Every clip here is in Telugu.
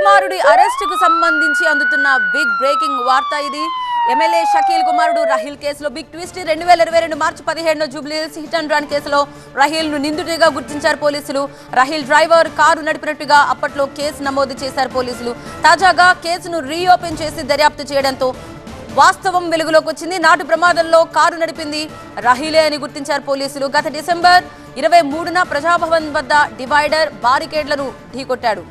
కుమారుడి అరెస్టుకు సంబంధించి అందుతున్న బిగ్ బ్రేకింగ్ వార్త ఇది. ఎమ్మెల్యే షకీల్ కుమారుడు రహీల్ కేసులో బిగ్ ట్విస్ట్ రెండు వేల ఇరవై రెండు మార్చి పదిహేడున జూబ్లీహిల్స్ హిట్ అండ్ రన్ కేసులో రహీల్ను నిందితుడిగా గుర్తించారు పోలీసులు. రహీల్ డ్రైవర్ కారు నడిపినట్టుగా అప్పట్లో కేసు నమోదు చేశారు పోలీసులు. తాజాగా కేసును రీఓపెన్ చేసి దర్యాప్తు చేయడంతో వాస్తవం వెలుగులోకి వచ్చింది. నాటు ప్రమాదంలో కారు నడిపింది రహీలే అని గుర్తించారు పోలీసులు. గత డిసెంబర్ ఇరవై మూడున ప్రజాభవన్ వద్ద డివైడర్ బారికేడ్లను ఢీకొట్టాడు.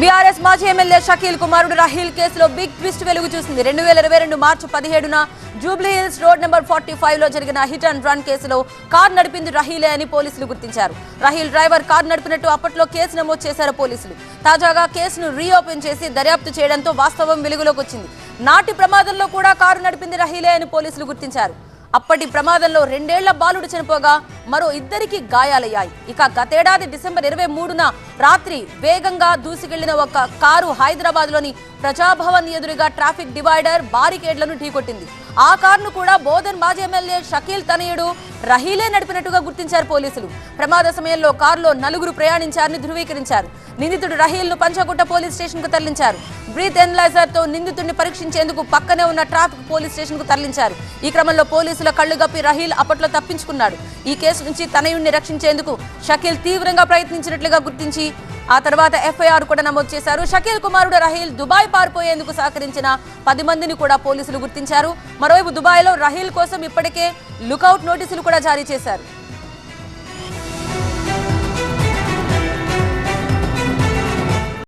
బీఆర్ఎస్ మాజీ ఎమ్మెల్యే షకీల్ కుమారుడు రహీల్ కేసులో బిగ్ ట్విస్ట్ వెలుగు చూసింది. రెండు వేల ఇరవై రెండు మార్చి పదిహేడున Jubilee Hills road number forty ఫైవ్లో జరిగిన హిట్ అండ్ రన్ కేసులో కార్ నడిపింది రహీలే అని పోలీసులు గుర్తించారు. రహీల్ డ్రైవర్ కార్ నడిపినట్టు అప్పట్లో కేసు నమోదు చేశారు పోలీసులు. తాజాగా కేసును రీఓపెన్ చేసి దర్యాప్తు చేయడంతో వాస్తవం వెలుగులోకి వచ్చింది. నాటి ప్రమాదంలో కూడా కారు నడిపింది రహీలే అని పోలీసులు గుర్తించారు. అప్పటి ప్రమాదంలో రెండేళ్ళ బాలుడు చనిపోగా మరో ఇద్దరికి గాయాలయ్యాయి. ఇక గతేడాది డిసెంబర్ ఇరవై మూడున రాత్రి వేగంగా దూసుకెళ్ళిన ఒక కారు హైదరాబాద్లోని ప్రజాభవన్ ఎదురుగా ట్రాఫిక్ డివైడర్ బారికేడ్లను ఢీకొట్టింది. ఆ కారును కూడా బోధన్ మాజీ ఎమ్మెల్యే షకీల్ తనయుడు రహీలే నడిపినట్టుగా గుర్తించారు పోలీసులు. ప్రమాద సమయంలో కారులో నలుగురు ప్రయాణించారని ధృవీకరించారు. నిందితుడు రహీల్ను పంచగుట్ట పోలీస్ స్టేషన్కు తరలించారు. బ్రీత్ ఎనలైజర్తో నిందితుడిని పరీక్షించేందుకు పక్కనే ఉన్న ట్రాఫిక్ పోలీస్ స్టేషన్కు తరలించారు. ఈ క్రమంలో పోలీసుల కళ్ళు గప్పి రహీల్ అప్పట్లో తప్పించుకున్నాడు. ఈ కేసు నుంచి తనయుణ్ణి రక్షించేందుకు షకీల్ తీవ్రంగా ప్రయత్నించినట్లుగా గుర్తించి ఆ తర్వాత ఎఫ్ఐఆర్ కూడా నమోదు చేశారు. షకీల్ కుమారుడు రహీల్ దుబాయ్ పారిపోయేందుకు సహకరించిన పది మందిని కూడా పోలీసులు గుర్తించారు. మరోవైపు దుబాయ్లో రహీల్ కోసం ఇప్పటికే లుకౌట్ నోటీసులు కూడా జారీ చేశారు.